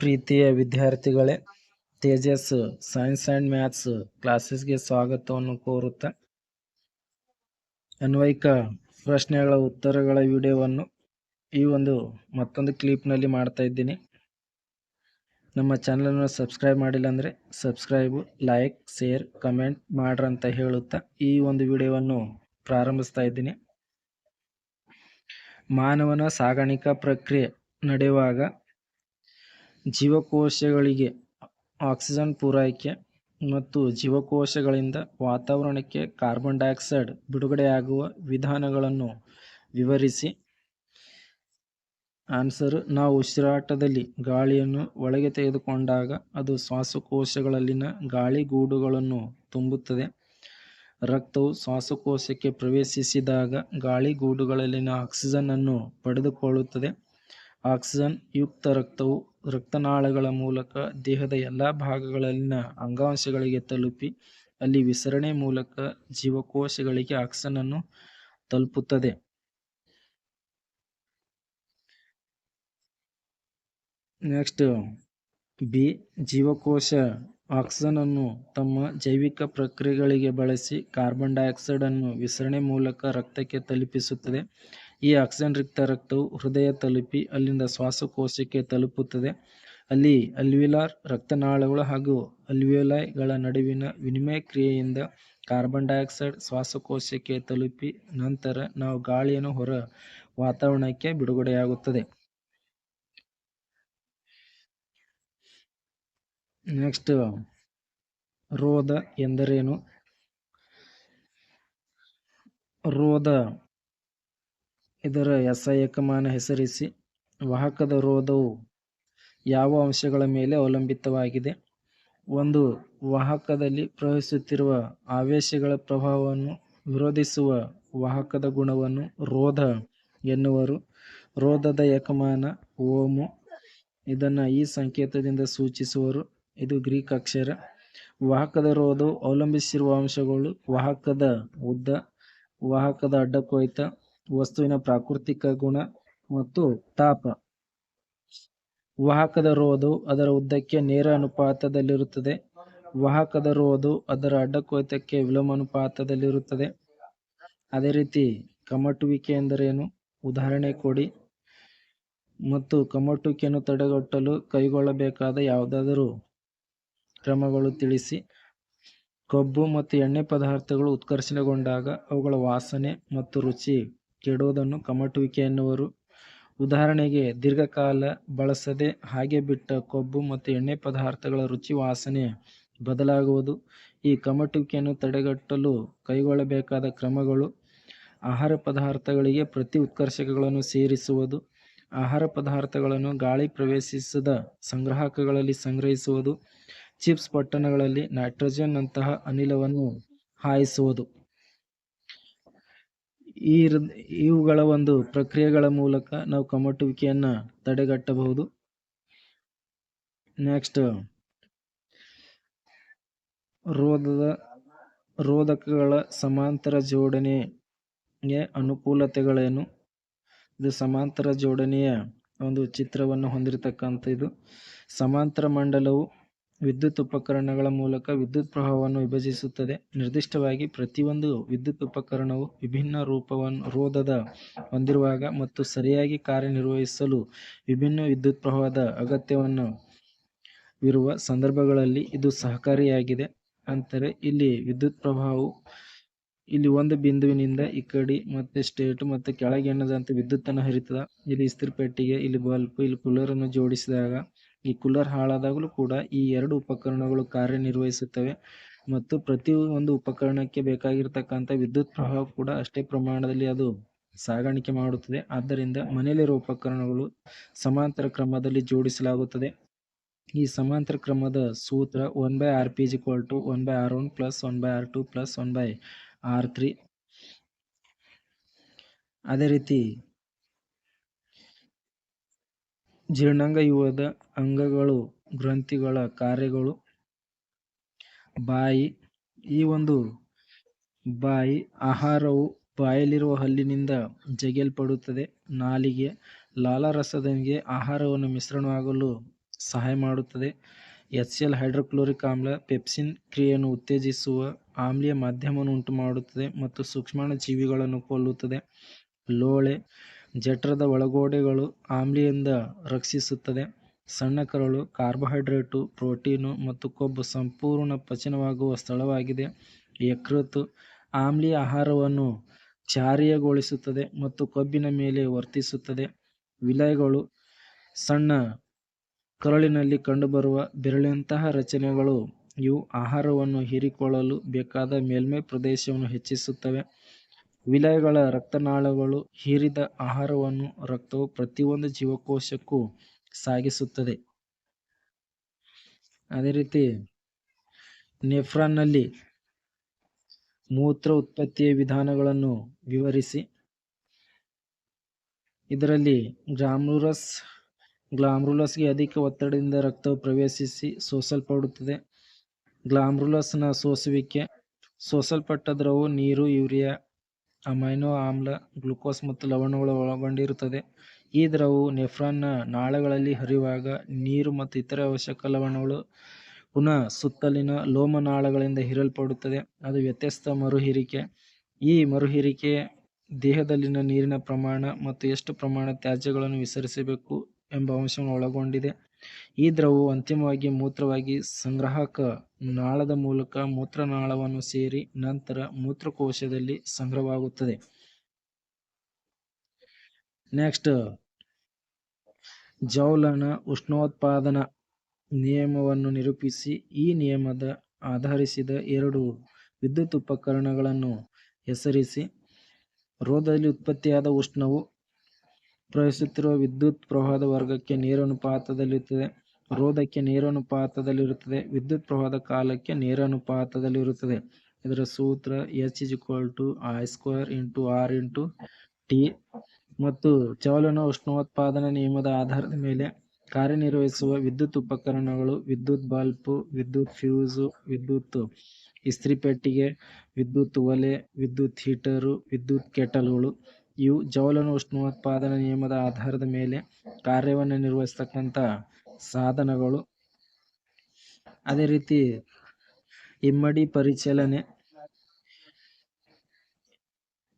ಪ್ರೀತಿಯ ವಿದ್ಯಾರ್ಥಿಗಳೇ, Tejas science and maths ಕ್ಲಾಸಸ್ಗೆ ಸ್ವಾಗತವನ್ನು ಕೋರುತ್ತಾ ಅನ್ವಯಿಕ ಪ್ರಶ್ನೆಗಳ ಉತ್ತರಗಳ ವಿಡಿಯೋವನ್ನು ಈ ಒಂದು ಮತ್ತೊಂದು ಕ್ಲಿಪ್ನಲ್ಲಿ ಮಾಡ್ತಾ ಇದ್ದೀನಿ. ನಮ್ಮ ಚಾನಲನ್ನು ಸಬ್ಸ್ಕ್ರೈಬ್ ಮಾಡಿಲ್ಲ ಅಂದರೆ ಸಬ್ಸ್ಕ್ರೈಬು, ಲೈಕ್, ಶೇರ್, ಕಮೆಂಟ್ ಮಾಡ್ರಂತ ಹೇಳುತ್ತಾ ಈ ಒಂದು ವಿಡಿಯೋವನ್ನು ಪ್ರಾರಂಭಿಸ್ತಾ ಇದ್ದೀನಿ. ಮಾನವನ ಸಾಗಾಣಿಕಾ ಪ್ರಕ್ರಿಯೆ ನಡೆಯುವಾಗ ಜೀವಕೋಶಗಳಿಗೆ ಆಕ್ಸಿಜನ್ ಪೂರೈಕೆ ಮತ್ತು ಜೀವಕೋಶಗಳಿಂದ ವಾತಾವರಣಕ್ಕೆ ಕಾರ್ಬನ್ ಡೈಆಕ್ಸೈಡ್ ಬಿಡುಗಡೆಯಾಗುವ ವಿಧಾನಗಳನ್ನು ವಿವರಿಸಿ. ಆನ್ಸರ್ ನಾವು ಉಸಿರಾಟದಲ್ಲಿ ಗಾಳಿಯನ್ನು ಒಳಗೆ ತೆಗೆದುಕೊಂಡಾಗ ಅದು ಶ್ವಾಸಕೋಶಗಳಲ್ಲಿನ ಗಾಳಿಗೂಡುಗಳನ್ನು ತುಂಬುತ್ತದೆ. ರಕ್ತವು ಶ್ವಾಸಕೋಶಕ್ಕೆ ಪ್ರವೇಶಿಸಿದಾಗ ಗಾಳಿಗೂಡುಗಳಲ್ಲಿನ ಆಕ್ಸಿಜನ್ ಅನ್ನು ಪಡೆದುಕೊಳ್ಳುತ್ತದೆ. ಆಕ್ಸಿಜನ್ ಯುಕ್ತ ರಕ್ತವು ರಕ್ತನಾಳಗಳ ಮೂಲಕ ದೇಹದ ಎಲ್ಲಾ ಭಾಗಗಳಲ್ಲಿನ ಅಂಗಾಂಶಗಳಿಗೆ ತಲುಪಿ ಅಲ್ಲಿ ವಿಸರಣೆ ಮೂಲಕ ಜೀವಕೋಶಗಳಿಗೆ ಆಕ್ಸಿಜನ್ ಅನ್ನು ತಲುಪುತ್ತದೆ. ನೆಕ್ಸ್ಟ್, ಬಿ, ಜೀವಕೋಶ ಆಕ್ಸಿಜನ್ ಅನ್ನು ತಮ್ಮ ಜೈವಿಕ ಪ್ರಕ್ರಿಯೆಗಳಿಗೆ ಬಳಸಿ ಕಾರ್ಬನ್ ಡೈಆಕ್ಸೈಡ್ ಅನ್ನು ವಿಸರಣೆ ಮೂಲಕ ರಕ್ತಕ್ಕೆ ತಲುಪಿಸುತ್ತದೆ. ಈ ಆಕ್ಸಿಜನ್ ರಿಕ್ತ ರಕ್ತವು ಹೃದಯ ತಲುಪಿ ಅಲ್ಲಿಂದ ಶ್ವಾಸಕೋಶಕ್ಕೆ ತಲುಪುತ್ತದೆ. ಅಲ್ಲಿ ಅಲ್ವಿಲಾರ್ ರಕ್ತನಾಳಗಳು ಹಾಗೂ ಅಲ್ವಿಯೋಲೈಗಳ ನಡುವಿನ ವಿನಿಮಯ ಕ್ರಿಯೆಯಿಂದ ಕಾರ್ಬನ್ ಡೈಆಕ್ಸೈಡ್ ಶ್ವಾಸಕೋಶಕ್ಕೆ ತಲುಪಿ ನಂತರ ನಾವು ಗಾಳಿಯನ್ನು ಹೊರ ವಾತಾವರಣಕ್ಕೆ ಬಿಡುಗಡೆಯಾಗುತ್ತದೆ. ನೆಕ್ಸ್ಟ್, ರೋಧ ಎಂದರೇನು? ರೋಧ ಇದರ ಎಸ ಏಕಮಾನ ಹೆಸರಿಸಿ ವಾಹಕದ ರೋಧವು ಯಾವ ಅಂಶಗಳ ಮೇಲೆ ಅವಲಂಬಿತವಾಗಿದೆ? ಒಂದು, ವಾಹಕದಲ್ಲಿ ಪ್ರವಹಿಸುತ್ತಿರುವ ಆವೇಶಗಳ ಪ್ರಭಾವವನ್ನು ವಿರೋಧಿಸುವ ವಾಹಕದ ಗುಣವನ್ನು ರೋಧ ಎನ್ನುವರು. ರೋಧದ ಏಕಮಾನ ಓಮು, ಇದನ್ನು ಈ ಸಂಕೇತದಿಂದ ಸೂಚಿಸುವರು. ಇದು ಗ್ರೀಕ್ ಅಕ್ಷರ. ವಾಹಕದ ರೋಧವು ಅವಲಂಬಿಸಿರುವ ಅಂಶಗಳು ವಾಹಕದ ಉದ್ದ, ವಾಹಕದ ಅಡ್ಡಕೊಯ್ತ ವಸ್ತುವಿನ ಪ್ರಾಕೃತಿಕ ಗುಣ ಮತ್ತು ತಾಪ. ವಾಹಕದ ರೋದು ಅದರ ಉದ್ದಕ್ಕೆ ನೇರ ಅನುಪಾತದಲ್ಲಿರುತ್ತದೆ. ವಾಹಕದ ರೋದು ಅದರ ಅಡ್ಡಕೊಯ್ತಕ್ಕೆ ವಿಲೋಮಾನುಪಾತದಲ್ಲಿರುತ್ತದೆ ಅದೇ ರೀತಿ ಕಮಟುವಿಕೆ ಎಂದರೇನು? ಉದಾಹರಣೆ ಕೊಡಿ. ಮತ್ತು ಕಮಟುವಿಕೆಯನ್ನು ತಡೆಗಟ್ಟಲು ಕೈಗೊಳ್ಳಬೇಕಾದ ಯಾವುದಾದರೂ ಕ್ರಮಗಳು ತಿಳಿಸಿ. ಕೊಬ್ಬು ಮತ್ತು ಎಣ್ಣೆ ಪದಾರ್ಥಗಳು ಉತ್ಕರ್ಷಣೆಗೊಂಡಾಗ ಅವುಗಳ ವಾಸನೆ ಮತ್ತು ರುಚಿ ಕೆಡುವುದನ್ನು ಕಮಟುವಿಕೆ ಎನ್ನುವರು. ಉದಾಹರಣೆಗೆ, ದೀರ್ಘಕಾಲ ಬಳಸದೆ ಹಾಗೆ ಬಿಟ್ಟ ಕೊಬ್ಬು ಮತ್ತು ಎಣ್ಣೆ ಪದಾರ್ಥಗಳ ರುಚಿ ವಾಸನೆ ಬದಲಾಗುವುದು. ಈ ಕಮಟುವಿಕೆಯನ್ನು ತಡೆಗಟ್ಟಲು ಕೈಗೊಳ್ಳಬೇಕಾದ ಕ್ರಮಗಳು ಆಹಾರ ಪದಾರ್ಥಗಳಿಗೆ ಪ್ರತಿ ಉತ್ಕರ್ಷಕಗಳನ್ನು ಸೇರಿಸುವುದು, ಆಹಾರ ಪದಾರ್ಥಗಳನ್ನು ಗಾಳಿ ಪ್ರವೇಶಿಸದ ಸಂಗ್ರಾಹಕಗಳಲ್ಲಿ ಸಂಗ್ರಹಿಸುವುದು, ಚಿಪ್ಸ್ ಪಟ್ಟಣಗಳಲ್ಲಿ ನೈಟ್ರೋಜನ್ ಅಂತಹ ಅನಿಲವನ್ನು ಹಾಯಿಸುವುದು. ಈ ಇವುಗಳ ಒಂದು ಪ್ರಕ್ರಿಯೆಗಳ ಮೂಲಕ ನಾವು ಕಮಟುವಿಕೆಯನ್ನು ತಡೆಗಟ್ಟಬಹುದು. ನೆಕ್ಸ್ಟ್ ರೋಧದ, ರೋಧಕಗಳ ಸಮಾಂತರ ಜೋಡಣೆಯ ಅನುಕೂಲತೆಗಳೇನು ಇದು ಸಮಾಂತರ ಜೋಡಣೆಯ ಒಂದು ಚಿತ್ರವನ್ನು ಹೊಂದಿರತಕ್ಕಂಥ ಇದು ಸಮಾಂತರ ಮಂಡಲವು ವಿದ್ಯುತ್ ಉಪಕರಣಗಳ ಮೂಲಕ ವಿದ್ಯುತ್ ಪ್ರವಾಹವನ್ನು ವಿಭಜಿಸುತ್ತದೆ. ನಿರ್ದಿಷ್ಟವಾಗಿ ಪ್ರತಿಯೊಂದು ವಿದ್ಯುತ್ ಉಪಕರಣವು ವಿಭಿನ್ನ ರೂಪವನ್ನು, ರೋಧದ ಹೊಂದಿರುವಾಗ ಮತ್ತು ಸರಿಯಾಗಿ ಕಾರ್ಯನಿರ್ವಹಿಸಲು ವಿಭಿನ್ನ ವಿದ್ಯುತ್ ಪ್ರವಾಹದ ಅಗತ್ಯವನ್ನು ವಿರುವ ಸಂದರ್ಭಗಳಲ್ಲಿ ಇದು ಸಹಕಾರಿಯಾಗಿದೆ. ಅಂತಾರೆ, ಇಲ್ಲಿ ವಿದ್ಯುತ್ ಪ್ರವಾಹವು ಇಲ್ಲಿ ಒಂದು ಬಿಂದುವಿನಿಂದ ಈ ಕಡೆ ಮತ್ತೆ ಸ್ಟೇಟ್ ಮತ್ತು ಕೆಳಗೆ ಎನ್ನದಂತೆ ವಿದ್ಯುತ್ತನ್ನು ಹರಿತದ. ಇಲ್ಲಿ ಇಸ್ತ್ರಿ ಪೆಟ್ಟಿಗೆ, ಇಲ್ಲಿ ಬಲ್ಬ್, ಇಲ್ಲಿ ಕೂಲರ್ ಅನ್ನು ಜೋಡಿಸಿದಾಗ ಈ ಕೂಲರ್ ಹಾಳಾದಾಗಲೂ ಕೂಡ ಈ ಎರಡು ಉಪಕರಣಗಳು ಕಾರ್ಯನಿರ್ವಹಿಸುತ್ತವೆ. ಮತ್ತು ಪ್ರತಿ ಒಂದು ಉಪಕರಣಕ್ಕೆ ಬೇಕಾಗಿರ್ತಕ್ಕಂಥ ವಿದ್ಯುತ್ ಪ್ರವಾಹ ಕೂಡ ಅಷ್ಟೇ ಪ್ರಮಾಣದಲ್ಲಿ ಅದು ಸಾಗಾಣಿಕೆ ಮಾಡುತ್ತದೆ. ಆದ್ದರಿಂದ ಮನೆಯಲ್ಲಿರುವ ಉಪಕರಣಗಳು ಸಮಾಂತರ ಕ್ರಮದಲ್ಲಿ ಜೋಡಿಸಲಾಗುತ್ತದೆ. ಈ ಸಮಾಂತರ ಕ್ರಮದ ಸೂತ್ರ one by R P equal to one by R one plus one by R two plus one by R three ಅದೇ ರೀತಿ ಜೀರ್ಣಾಂಗ ಯುವದ ಅಂಗಗಳು, ಗ್ರಂಥಿಗಳ ಕಾರ್ಯಗಳು. ಬಾಯಿ, ಈ ಒಂದು ಬಾಯಿ ಆಹಾರವು ಬಾಯಲ್ಲಿರುವ ಹಲ್ಲಿನಿಂದ ಜಗಿಯಲ್ಪಡುತ್ತದೆ. ನಾಲಿಗೆ ಲಾಲಾರಸದೊಂದಿಗೆ ಆಹಾರವನ್ನು ಮಿಶ್ರಣವಾಗಲು ಸಹಾಯ ಮಾಡುತ್ತದೆ. ಎಚ್ ಎಲ್ ಹೈಡ್ರೋಕ್ಲೋರಿಕ್ ಆಮ್ಲ ಪೆಪ್ಸಿನ್ ಕ್ರಿಯೆಯನ್ನು ಉತ್ತೇಜಿಸುವ ಆಮ್ಲೀಯ ಮಾಧ್ಯಮವನ್ನು ಉಂಟುಮಾಡುತ್ತದೆ ಮತ್ತು ಸೂಕ್ಷ್ಮಾಣು ಜೀವಿಗಳನ್ನು ಕೊಲ್ಲುತ್ತದೆ. ಲೋಳೆ ಜಠರದ ಒಳಗೋಡೆಗಳು ಆಮ್ಲಿಯಿಂದ ರಕ್ಷಿಸುತ್ತದೆ. ಸಣ್ಣ ಕರಳು, ಕಾರ್ಬೋಹೈಡ್ರೇಟು, ಪ್ರೋಟೀನು ಮತ್ತು ಕೊಬ್ಬು ಸಂಪೂರ್ಣ ಪಚನವಾಗುವ ಸ್ಥಳವಾಗಿದೆ. ಯಕೃತ್ತು ಆಮ್ಲೀಯ ಆಹಾರವನ್ನು ಕ್ಷಾರೀಯಗೊಳಿಸುತ್ತದೆ ಮತ್ತು ಕೊಬ್ಬಿನ ಮೇಲೆ ವರ್ತಿಸುತ್ತದೆ. ವಿಲಯಗಳು ಸಣ್ಣ ಕರುಳಿನಲ್ಲಿ ಕಂಡುಬರುವ ಬೆರಳಿನಂತಹ ರಚನೆಗಳು ಇವು ಆಹಾರವನ್ನು ಹೀರಿಕೊಳ್ಳಲು ಬೇಕಾದ ಮೇಲ್ಮೈ ಪ್ರದೇಶವನ್ನು ಹೆಚ್ಚಿಸುತ್ತವೆ. ವಿಲಯಗಳ ರಕ್ತನಾಳಗಳು ಹೀರಿದ ಆಹಾರವನ್ನು ರಕ್ತವು ಪ್ರತಿಯೊಂದು ಜೀವಕೋಶಕ್ಕೂ ಸಾಗಿಸುತ್ತದೆ. ಅದೇ ರೀತಿ ನೆಫ್ರಾನ್ನಲ್ಲಿ ಮೂತ್ರ ಉತ್ಪತ್ತಿಯ ವಿಧಾನಗಳನ್ನು ವಿವರಿಸಿ. ಇದರಲ್ಲಿ ಗ್ಲಾಮ್ರುಲಸ್ ಗ್ಲಾಮ್ರುಲಸ್ಗೆ ಅಧಿಕ ಒತ್ತಡದಿಂದ ರಕ್ತವು ಪ್ರವೇಶಿಸಿ ಸೋಸಲ್ಪಡುತ್ತದೆ. ಗ್ಲಾಮ್ರುಲಸ್ನ ಸೋಸುವಿಕೆ, ಸೋಸಲ್ಪಟ್ಟ ದ್ರವವು ನೀರು, ಯೂರಿಯಾ ಅಮೈನೋ ಆಮ್ಲ, ಗ್ಲೂಕೋಸ್ ಮತ್ತು ಲವಣಗಳು ಒಳಗೊಂಡಿರುತ್ತದೆ. ಈ ದ್ರವವು ನೆಫ್ರಾನ್ನ ನಾಳಗಳಲ್ಲಿ ಹರಿಯುವಾಗ ನೀರು ಮತ್ತು ಇತರೆ ಅವಶ್ಯಕ ಲವಣಗಳು ಪುನಃ ಸುತ್ತಲಿನ ಲೋಮನಾಳಗಳಿಂದ ಹೀರಲ್ಪಡುತ್ತದೆ. ಅದು ವ್ಯತ್ಯಸ್ತ ಮರುಹೀರಿಕೆ. ಈ ಮರುಹೀರಿಕೆ ದೇಹದಲ್ಲಿನ ನೀರಿನ ಪ್ರಮಾಣ ಮತ್ತು ಎಷ್ಟು ಪ್ರಮಾಣ ತ್ಯಾಜ್ಯಗಳನ್ನು ವಿಸರ್ಜಿಸಬೇಕು ಎಂಬ ಅಂಶವನ್ನು ಒಳಗೊಂಡಿದೆ. ಈ ದ್ರವವು ಅಂತಿಮವಾಗಿ ಮೂತ್ರವಾಗಿ ಸಂಗ್ರಾಹಕ ನಾಳದ ಮೂಲಕ ಮೂತ್ರನಾಳವನ್ನು ಸೇರಿ ನಂತರ ಮೂತ್ರಕೋಶದಲ್ಲಿ ಸಂಗ್ರಹವಾಗುತ್ತದೆ. ನೆಕ್ಸ್ಟ್ ಜೌಲನ ಉಷ್ಣೋತ್ಪಾದನಾ ನಿಯಮವನ್ನು ನಿರೂಪಿಸಿ, ಈ ನಿಯಮದ ಆಧರಿಸಿದ ಎರಡು ವಿದ್ಯುತ್ ಉಪಕರಣಗಳನ್ನು ಹೆಸರಿಸಿ, ರೋಧದಲ್ಲಿ ಉತ್ಪತ್ತಿಯಾದ ಉಷ್ಣವು ಪ್ರವಹಿಸುತ್ತಿರುವ ವಿದ್ಯುತ್ ಪ್ರವಾಹದ ವರ್ಗಕ್ಕೆ ನೇರಾನುಪಾತದಲ್ಲಿರುತ್ತದೆ. ರೋಧಕ್ಕೆ ನೇರಾನುಪಾತದಲ್ಲಿರುತ್ತದೆ. ವಿದ್ಯುತ್ ಪ್ರವಾಹದ ಕಾಲಕ್ಕೆ ನೇರಾನುಪಾತದಲ್ಲಿರುತ್ತದೆ. ಇದರ ಸೂತ್ರ H is equal to I square into R into T ಮತ್ತು ಚವಲನ ಉಷ್ಣೋತ್ಪಾದನಾ ನಿಯಮದ ಆಧಾರದ ಮೇಲೆ ಕಾರ್ಯನಿರ್ವಹಿಸುವ ವಿದ್ಯುತ್ ಉಪಕರಣಗಳು, ವಿದ್ಯುತ್ ಬಲ್ಬ್, ವಿದ್ಯುತ್ ಫ್ಯೂಸು, ವಿದ್ಯುತ್ ಇಸ್ತ್ರಿ ಪೆಟ್ಟಿಗೆ, ವಿದ್ಯುತ್ ಒಲೆ, ವಿದ್ಯುತ್ ಹೀಟರು, ವಿದ್ಯುತ್ ಕೆಟಲ್ಗಳು. ಇವು ಜೌಲನ ಉಷ್ಣೋತ್ಪಾದನಾ ನಿಯಮದ ಆಧಾರದ ಮೇಲೆ ಕಾರ್ಯವನ್ನು ನಿರ್ವಹಿಸ್ತಕ್ಕಂಥ ಸಾಧನಗಳು. ಅದೇ ರೀತಿ ಇಮ್ಮಡಿ ಪರಿಚಲನೆ.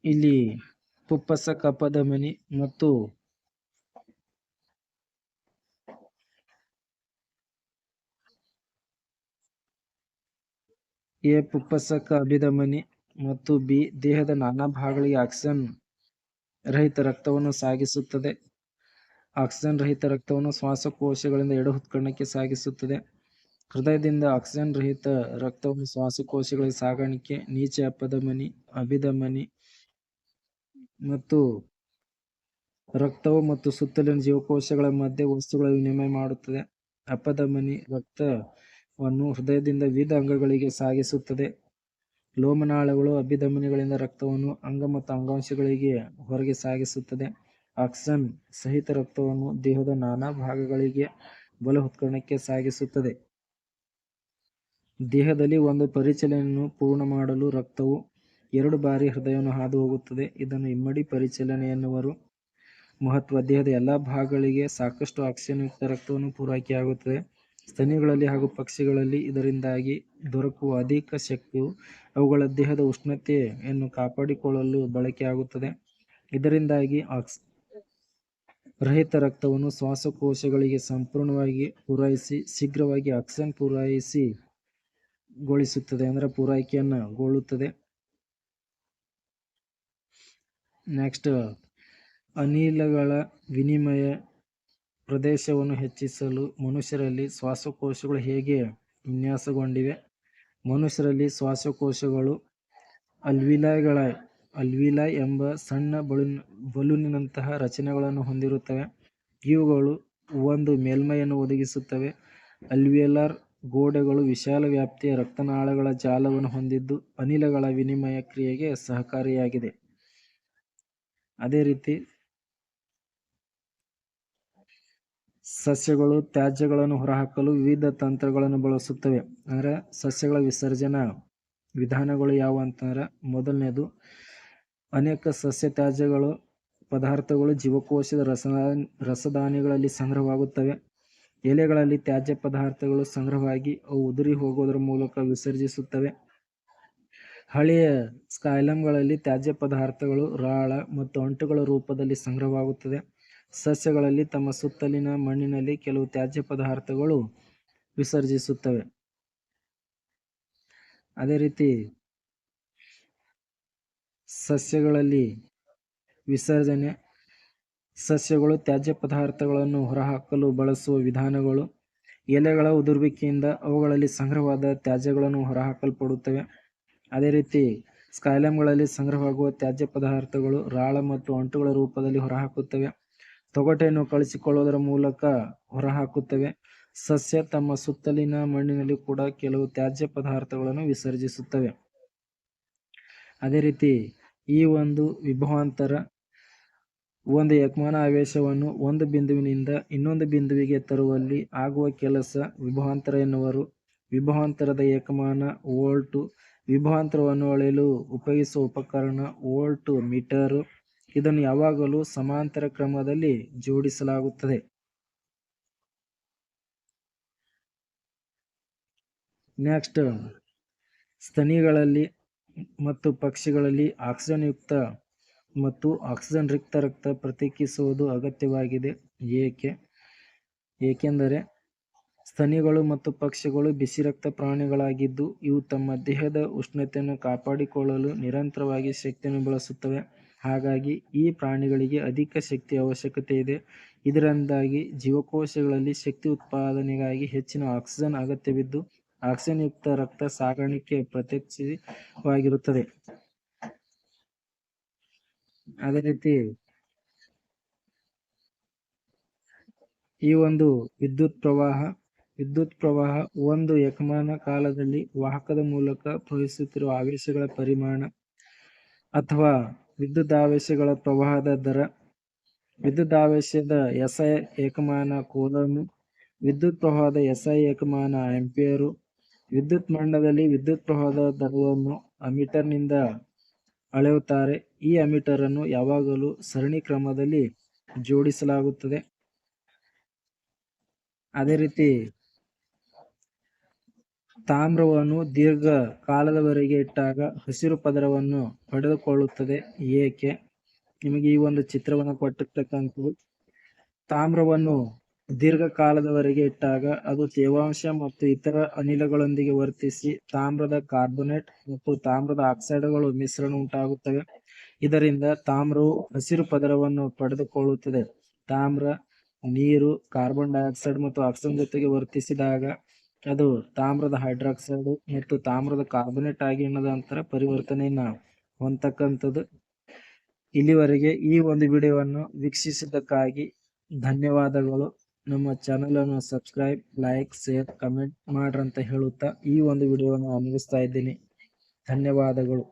ಇಲ್ಲಿ ಪುಪ್ಪಸ ಕಪಧಮನಿ ಮತ್ತು ಎ ಪುಪ್ಪಸಕ ಅಭಿಧಮನಿ ಮತ್ತು ಬಿ ದೇಹದ ನಾನಾ ಭಾಗಗಳಿಗೆ ಆಕ್ಸಿಜನ್ ರಹಿತ ರಕ್ತವನ್ನು ಸಾಗಿಸುತ್ತದೆ. ಆಕ್ಸಿಜನ್ ರಹಿತ ರಕ್ತವನ್ನು ಶ್ವಾಸಕೋಶಗಳಿಂದ ಎಡ ಉತ್ಕರ್ಣಕ್ಕೆ ಸಾಗಿಸುತ್ತದೆ. ಹೃದಯದಿಂದ ಆಕ್ಸಿಜನ್ ರಹಿತ ರಕ್ತವನ್ನು ಶ್ವಾಸಕೋಶಗಳಿಗೆ ಸಾಗಾಣಿಕೆ, ನೀಚೆ ಅಪಧಮನಿ ಅಭಿಧಮನಿ ಮತ್ತು ರಕ್ತವು ಮತ್ತು ಸುತ್ತಲಿನ ಜೀವಕೋಶಗಳ ಮಧ್ಯೆ ವಸ್ತುಗಳ ವಿನಿಮಯ ಮಾಡುತ್ತದೆ. ಅಪಧಮನಿ ರಕ್ತವನ್ನು ಹೃದಯದಿಂದ ವಿವಿಧ ಅಂಗಗಳಿಗೆ ಸಾಗಿಸುತ್ತದೆ. ಲೋಮನಾಳಗಳು ಅಭಿಧಮನಿಗಳಿಂದ ರಕ್ತವನ್ನು ಅಂಗ ಮತ್ತು ಅಂಗಾಂಶಗಳಿಗೆ ಹೊರಗೆ ಸಾಗಿಸುತ್ತದೆ. ಆಕ್ಸಿಜನ್ ಸಹಿತ ರಕ್ತವನ್ನು ದೇಹದ ನಾನಾ ಭಾಗಗಳಿಗೆ ಬಲ ಉತ್ಕರಣಕ್ಕೆ ಸಾಗಿಸುತ್ತದೆ. ದೇಹದಲ್ಲಿ ಒಂದು ಪರಿಚಲನೆಯನ್ನು ಪೂರ್ಣ ಮಾಡಲು ರಕ್ತವು ಎರಡು ಬಾರಿ ಹೃದಯವನ್ನು ಹಾದು ಹೋಗುತ್ತದೆ ಇದನ್ನು ಇಮ್ಮಡಿ ಪರಿಚಲನೆ ಎನ್ನುವರು. ಮಹತ್ವ, ದೇಹದ ಎಲ್ಲ ಭಾಗಗಳಿಗೆ ಸಾಕಷ್ಟು ಆಕ್ಸಿಜನ್ಯುಕ್ತ ರಕ್ತವನ್ನು ಪೂರೈಕೆಯಾಗುತ್ತದೆ. ಸ್ತನಿಗಳಲ್ಲಿ ಹಾಗೂ ಪಕ್ಷಿಗಳಲ್ಲಿ ಇದರಿಂದಾಗಿ ದೊರಕುವ ಅಧಿಕ ಶಕ್ತಿಯು ಅವುಗಳ ದೇಹದ ಉಷ್ಣತೆಯನ್ನು ಕಾಪಾಡಿಕೊಳ್ಳಲು ಬಳಕೆಯಾಗುತ್ತದೆ. ಇದರಿಂದಾಗಿ ಆಕ್ಸ್ ರಹಿತ ರಕ್ತವನ್ನು ಶ್ವಾಸಕೋಶಗಳಿಗೆ ಸಂಪೂರ್ಣವಾಗಿ ಪೂರೈಸಿ, ಶೀಘ್ರವಾಗಿ ಆಕ್ಸಿಜನ್ ಪೂರೈಸಿ ಗೊಳಿಸುತ್ತದೆ ಅಂದರೆ ಪೂರೈಕೆಯನ್ನು ಗೊಳ್ಳುತ್ತದೆ. ನೆಕ್ಸ್ಟ್ ಅನಿಲಗಳ ವಿನಿಮಯ ಪ್ರದೇಶವನ್ನು ಹೆಚ್ಚಿಸಲು ಮನುಷ್ಯರಲ್ಲಿ ಶ್ವಾಸಕೋಶಗಳು ಹೇಗೆ ವಿನ್ಯಾಸಗೊಂಡಿವೆ? ಮನುಷ್ಯರಲ್ಲಿ ಶ್ವಾಸಕೋಶಗಳು ಅಲ್ವಿಲಾಯ್ಗಳ ಅಲ್ವಿಲಾಯ್ ಎಂಬ ಸಣ್ಣ ಬಲೂನ್, ಬಲೂನಿನಂತಹ ರಚನೆಗಳನ್ನು ಹೊಂದಿರುತ್ತವೆ. ಇವುಗಳು ಒಂದು ಮೇಲ್ಮೈಯನ್ನು ಒದಗಿಸುತ್ತವೆ. ಅಲ್ವೇಲಾರ್ ಗೋಡೆಗಳು ವಿಶಾಲ ವ್ಯಾಪ್ತಿಯ ರಕ್ತನಾಳಗಳ ಜಾಲವನ್ನು ಹೊಂದಿದ್ದು ಅನಿಲಗಳ ವಿನಿಮಯ ಕ್ರಿಯೆಗೆ ಸಹಕಾರಿಯಾಗಿದೆ. ಅದೇ ರೀತಿ ಸಸ್ಯಗಳು ತ್ಯಾಜ್ಯಗಳನ್ನು ಹೊರಹಾಕಲು ವಿವಿಧ ತಂತ್ರಗಳನ್ನು ಬಳಸುತ್ತವೆ. ಅಂದರೆ ಸಸ್ಯಗಳ ವಿಸರ್ಜನಾ ವಿಧಾನಗಳು ಯಾವುವು ಮೊದಲನೇದು ಅನೇಕ ಸಸ್ಯ ತ್ಯಾಜ್ಯಗಳು ಪದಾರ್ಥಗಳು, ಜೀವಕೋಶದ ರಸ ರಸದಾನಿಗಳಲ್ಲಿ ಸಂಗ್ರಹವಾಗುತ್ತವೆ. ಎಲೆಗಳಲ್ಲಿ ತ್ಯಾಜ್ಯ ಪದಾರ್ಥಗಳು ಸಂಗ್ರಹವಾಗಿ ಅವು ಉದುರಿ ಹೋಗುವುದರ ಮೂಲಕ ವಿಸರ್ಜಿಸುತ್ತವೆ. ಹಳೆಯ ಸ್ಕೈಲಮ್ಗಳಲ್ಲಿ ತ್ಯಾಜ್ಯ ಪದಾರ್ಥಗಳು ರಾಳ ಮತ್ತು ಅಂಟುಗಳ ರೂಪದಲ್ಲಿ ಸಂಗ್ರಹವಾಗುತ್ತದೆ ಸಸ್ಯಗಳಲ್ಲಿ ತಮ್ಮ ಸುತ್ತಲಿನ ಮಣ್ಣಿನಲ್ಲಿ ಕೆಲವು ತ್ಯಾಜ್ಯ ಪದಾರ್ಥಗಳು ವಿಸರ್ಜಿಸುತ್ತವೆ. ಅದೇ ರೀತಿ ಸಸ್ಯಗಳಲ್ಲಿ ವಿಸರ್ಜನೆ, ಸಸ್ಯಗಳು ತ್ಯಾಜ್ಯ ಪದಾರ್ಥಗಳನ್ನು ಹೊರಹಾಕಲು ಬಳಸುವ ವಿಧಾನಗಳು, ಎಲೆಗಳ ಉದುರುವಿಕೆಯಿಂದ ಅವುಗಳಲ್ಲಿ ಸಂಗ್ರಹವಾದ ತ್ಯಾಜ್ಯಗಳನ್ನು ಹೊರಹಾಕಲ್ಪಡುತ್ತವೆ. ಅದೇ ರೀತಿ, ಸ್ಕೈಲಮ್ಗಳಲ್ಲಿ ಸಂಗ್ರಹವಾಗುವ ತ್ಯಾಜ್ಯ ಪದಾರ್ಥಗಳು ರಾಳ ಮತ್ತು ಅಂಟುಗಳ ರೂಪದಲ್ಲಿ ಹೊರಹಾಕುತ್ತವೆ. ತೊಗಟೆಯನ್ನು ಕಳಿಸಿಕೊಳ್ಳುವುದರ ಮೂಲಕ ಹೊರಹಾಕುತ್ತವೆ. ಸಸ್ಯ ತಮ್ಮ ಸುತ್ತಲಿನ ಮಣ್ಣಿನಲ್ಲಿ ಕೂಡ ಕೆಲವು ತ್ಯಾಜ್ಯ ಪದಾರ್ಥಗಳನ್ನು ವಿಸರ್ಜಿಸುತ್ತವೆ. ಅದೇ ರೀತಿ ಈ ಒಂದು ವಿಭವಾಂತರ ಒಂದು ಯಕಮಾನ ಆವೇಶವನ್ನು ಒಂದು ಬಿಂದುವಿನಿಂದ ಇನ್ನೊಂದು ಬಿಂದುವಿಗೆ ತರುವಲ್ಲಿ ಆಗುವ ಕೆಲಸ ವಿಭವಾಂತರ ಎನ್ನುವರು. ವಿಭವಾಂತರದ ಏಕಮಾನ ವೋಲ್ಟು ವಿಭವಾಂತರವನ್ನು ಅಳೆಯಲು ಉಪಯೋಗಿಸುವ ಉಪಕರಣ ವೋಲ್ಟ್ ಮೀಟರ್. ಇದನ್ನು ಯಾವಾಗಲೂ ಸಮಾಂತರ ಕ್ರಮದಲ್ಲಿ ಜೋಡಿಸಲಾಗುತ್ತದೆ. ನೆಕ್ಸ್ಟ್ ಸ್ತನಿಗಳಲ್ಲಿ ಮತ್ತು ಪಕ್ಷಿಗಳಲ್ಲಿ ಆಕ್ಸಿಜನ್ ಯುಕ್ತ ಮತ್ತು ಆಕ್ಸಿಜನ್ ರಿಕ್ತ ರಕ್ತ ಪ್ರತ್ಯೇಕಿಸುವುದು ಅಗತ್ಯವಾಗಿದೆ. ಏಕೆ? ಏಕೆಂದರೆ ಸ್ತನಿಗಳು ಮತ್ತು ಪಕ್ಷಿಗಳು ಬಿಸಿ ರಕ್ತ ಪ್ರಾಣಿಗಳಾಗಿದ್ದು, ಇವು ತಮ್ಮ ದೇಹದ ಉಷ್ಣತೆಯನ್ನು ಕಾಪಾಡಿಕೊಳ್ಳಲು ನಿರಂತರವಾಗಿ ಶಕ್ತಿಯನ್ನು ಬಳಸುತ್ತವೆ. ಹಾಗಾಗಿ ಈ ಪ್ರಾಣಿಗಳಿಗೆ ಅಧಿಕ ಶಕ್ತಿ ಅವಶ್ಯಕತೆ ಇದೆ. ಇದರಿಂದಾಗಿ ಜೀವಕೋಶಗಳಲ್ಲಿ ಶಕ್ತಿ ಉತ್ಪಾದನೆಗಾಗಿ ಹೆಚ್ಚಿನ ಆಕ್ಸಿಜನ್ ಅಗತ್ಯವಿದ್ದು ಆಕ್ಸಿಜನ್ ಯುಕ್ತ ರಕ್ತ ಸಾಗಾಣಿಕೆ ಪ್ರತ್ಯಕ್ಷವಾಗಿರುತ್ತದೆ. ಅದೇ ರೀತಿ ಈ ಒಂದು ವಿದ್ಯುತ್ ಪ್ರವಾಹ ವಿದ್ಯುತ್ ಪ್ರವಾಹ ಒಂದು ಯಕಮಾನ ಕಾಲದಲ್ಲಿ ವಾಹಕದ ಮೂಲಕ ಪ್ರವಹಿಸುತ್ತಿರುವ ಆವೇಶಗಳ ಪರಿಮಾಣ ಅಥವಾ ವಿದ್ಯುತ್ ಆವೇಶಗಳ ಪ್ರವಾಹದ ದರ ವಿದ್ಯುತ್ ವಿದ್ಯುದಾವೇಶದ ಎಸ್ಐ ಏಕಮಾನ ಕೋಲಮು ವಿದ್ಯುತ್ ಪ್ರವಾಹದ ಎಸ್ಐ ಏಕಮಾನ ಆಂಪಿಯರು ವಿದ್ಯುತ್ ಮಂಡಲದಲ್ಲಿ ವಿದ್ಯುತ್ ಪ್ರವಾಹದ ದರವನ್ನು ಅಮೀಟರ್ನಿಂದ ಅಳೆಯುತ್ತಾರೆ. ಈ ಅಮೀಟರ್ ಅನ್ನು ಯಾವಾಗಲೂ ಸರಣಿ ಕ್ರಮದಲ್ಲಿ ಜೋಡಿಸಲಾಗುತ್ತದೆ. ಅದೇ ರೀತಿ ತಾಮ್ರವನ್ನು ದೀರ್ಘ ಕಾಲದವರೆಗೆ ಇಟ್ಟಾಗ ಹಸಿರು ಪದರವನ್ನು ಪಡೆದುಕೊಳ್ಳುತ್ತದೆ. ಏಕೆ? ನಿಮಗೆ ಈ ಒಂದು ಚಿತ್ರವನ್ನು ಕೊಟ್ಟಿರ್ತಕ್ಕಂಥದ್ದು ತಾಮ್ರವನ್ನು ದೀರ್ಘಕಾಲದವರೆಗೆ ಇಟ್ಟಾಗ ಅದು ತೇವಾಂಶ ಮತ್ತು ಇತರ ಅನಿಲಗಳೊಂದಿಗೆ ವರ್ತಿಸಿ ತಾಮ್ರದ ಕಾರ್ಬೊನೇಟ್ ಮತ್ತು ತಾಮ್ರದ ಆಕ್ಸೈಡ್ಗಳು ಮಿಶ್ರಣ ಉಂಟಾಗುತ್ತವೆ. ಇದರಿಂದ ತಾಮ್ರವು ಹಸಿರು ಪದರವನ್ನು ಪಡೆದುಕೊಳ್ಳುತ್ತದೆ. ತಾಮ್ರ, ನೀರು, ಕಾರ್ಬನ್ ಡೈಆಕ್ಸೈಡ್ ಮತ್ತು ಆಕ್ಸಿಜನ್ ಜೊತೆಗೆ ವರ್ತಿಸಿದಾಗ ಅದು ತಾಮ್ರದ ಹೈಡ್ರಾಕ್ಸೈಡ್ ಮತ್ತು ತಾಮ್ರದ ಕಾರ್ಬೊನೇಟ್ ಆಗಿ ನಂತರ ಪರಿವರ್ತನೆಯನ್ನ ಹೊಂದತಕ್ಕಂಥದ್ದು. ಇಲ್ಲಿವರೆಗೆ ಈ ಒಂದು ವಿಡಿಯೋವನ್ನು ವೀಕ್ಷಿಸಿದ್ದಕ್ಕಾಗಿ ಧನ್ಯವಾದಗಳು. ನಮ್ಮ ಚಾನಲನ್ನು ಸಬ್ಸ್ಕ್ರೈಬ್ ಲೈಕ್ ಶೇರ್ ಕಮೆಂಟ್ ಮಾಡ್ರಂತ ಹೇಳುತ್ತಾ ಈ ಒಂದು ವಿಡಿಯೋವನ್ನು ಮುಗಿಸ್ತಾ ಇದ್ದೀನಿ. ಧನ್ಯವಾದಗಳು.